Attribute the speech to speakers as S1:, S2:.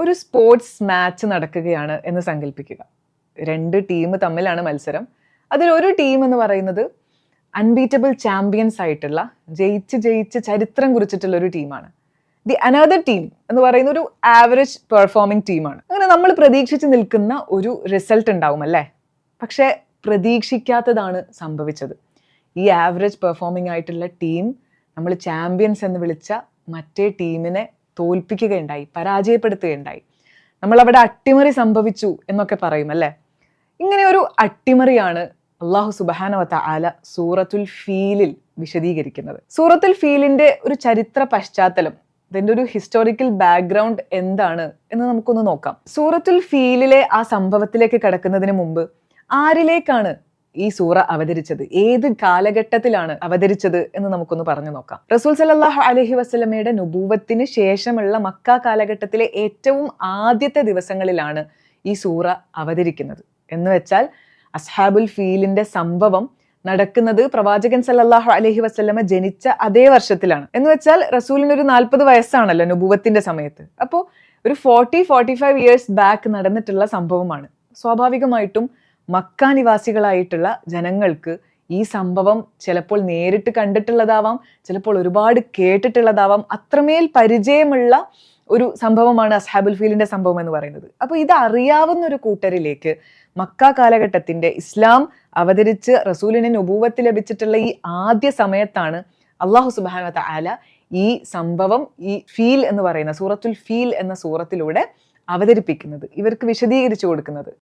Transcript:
S1: ഒരു sports match നടക്കുകയാണ് എന്ന് സങ്കല്പിക്കുക രണ്ട് ടീം തമ്മിലാണ് മത്സരം. അതിൽ ഒരു ടീം എന്ന് പറയുന്നത് അൺബീറ്റബിൾ ചാമ്പ്യൻസ് ആയിട്ടുള്ള ജയിച്ച് ജയിച്ച് ചരിത്രം കുറിച്ചിട്ടുള്ള ഒരു ടീമാണ് ദി അനദർ ടീം എന്ന് പറയുന്ന ഒരു ആവറേജ് പെർഫോമിംഗ് ടീമാണ് അങ്ങനെ നമ്മൾ പ്രതീക്ഷിച്ച് നിൽക്കുന്ന ഒരു റിസൾട്ട് ഉണ്ടാവും അല്ലേ? പക്ഷേ പ്രതീക്ഷിക്കാത്തതാണ് സംഭവിച്ചത്. ഈ ആവറേജ് പെർഫോമിംഗ് ആയിട്ടുള്ള ടീം നമ്മൾ ചാമ്പ്യൻസ് എന്ന് വിളിച്ച മറ്റേ ടീമിനെ തോൽപ്പിക്കുകയുണ്ടായി പരാജയപ്പെടുത്തുകയുണ്ടായി. നമ്മൾ അവിടെ അട്ടിമറി സംഭവിച്ചു എന്നൊക്കെ പറയും അല്ലേ ഇങ്ങനെ ഒരു അട്ടിമറിയാണ് അള്ളാഹു സുബാനവത്ത ആല സൂറത്തുൽ ഫീലിൽ വിശദീകരിക്കുന്നത്. സൂറത്തുൽ ഫീലിന്റെ ഒരു ചരിത്ര പശ്ചാത്തലം ഇതിന്റെ ഒരു ഹിസ്റ്റോറിക്കൽ ബാക്ക്ഗ്രൗണ്ട് എന്താണ് എന്ന് നമുക്കൊന്ന് നോക്കാം. സൂറത്തുൽ ഫീലിലെ ആ സംഭവത്തിലേക്ക് കടക്കുന്നതിന് മുമ്പ് ആരിലേക്കാണ് ഈ സൂറ അവതരിച്ചത്? ഏത് കാലഘട്ടത്തിലാണ് അവതരിച്ചത് എന്ന് നമുക്കൊന്ന് പറഞ്ഞു നോക്കാം. റസൂൽ സലല്ലാഹു അലഹി വസ്ലമയുടെ നുബൂവത്തിന് ശേഷമുള്ള മക്ക കാലഘട്ടത്തിലെ ഏറ്റവും ആദ്യത്തെ ദിവസങ്ങളിലാണ് ഈ സൂറ അവതരിക്കുന്നത്. എന്ന് വെച്ചാൽ അസ്ഹാബുൽ ഫീലിന്റെ സംഭവം നടക്കുന്നത് പ്രവാചകൻ സല്ലാഹു അലഹി വസ്ലമ ജനിച്ച അതേ വർഷത്തിലാണ്. എന്ന് വെച്ചാൽ റസൂലിന് ഒരു നാൽപ്പത് വയസ്സാണല്ലോ നുബുവത്തിന്റെ സമയത്ത്. അപ്പോൾ ഒരു forty forty five years back നടന്നിട്ടുള്ള സംഭവമാണ്. സ്വാഭാവികമായിട്ടും മക്ക നിവാസികളായിട്ടുള്ള ജനങ്ങൾക്ക് ഈ സംഭവം ചിലപ്പോൾ നേരിട്ട് കണ്ടിട്ടുള്ളതാവാം ചിലപ്പോൾ ഒരുപാട് കേട്ടിട്ടുള്ളതാവാം. അത്രമേൽ പരിചയമുള്ള ഒരു സംഭവമാണ് അസ്ഹാബുൽ ഫീലിന്റെ സംഭവം എന്ന് പറയുന്നത്. അപ്പോൾ ഇത് അറിയാവുന്ന ഒരു കൂട്ടരിലേക്ക് മക്ക കാലഘട്ടത്തിന്റെ ഇസ്ലാം അവതരിച്ച് റസൂലിന് നുപൂവത്ത് ലഭിച്ചിട്ടുള്ള ഈ ആദ്യ സമയത്താണ് അള്ളാഹു സുബാന ആല ഈ സംഭവം ഈ ഫീൽ എന്ന് പറയുന്ന സൂറത്തുൽ ഫീൽ എന്ന സൂറത്തിലൂടെ അവതരിപ്പിക്കുന്നത് ഇവർക്ക് വിശദീകരിച്ചു കൊടുക്കുന്നത്.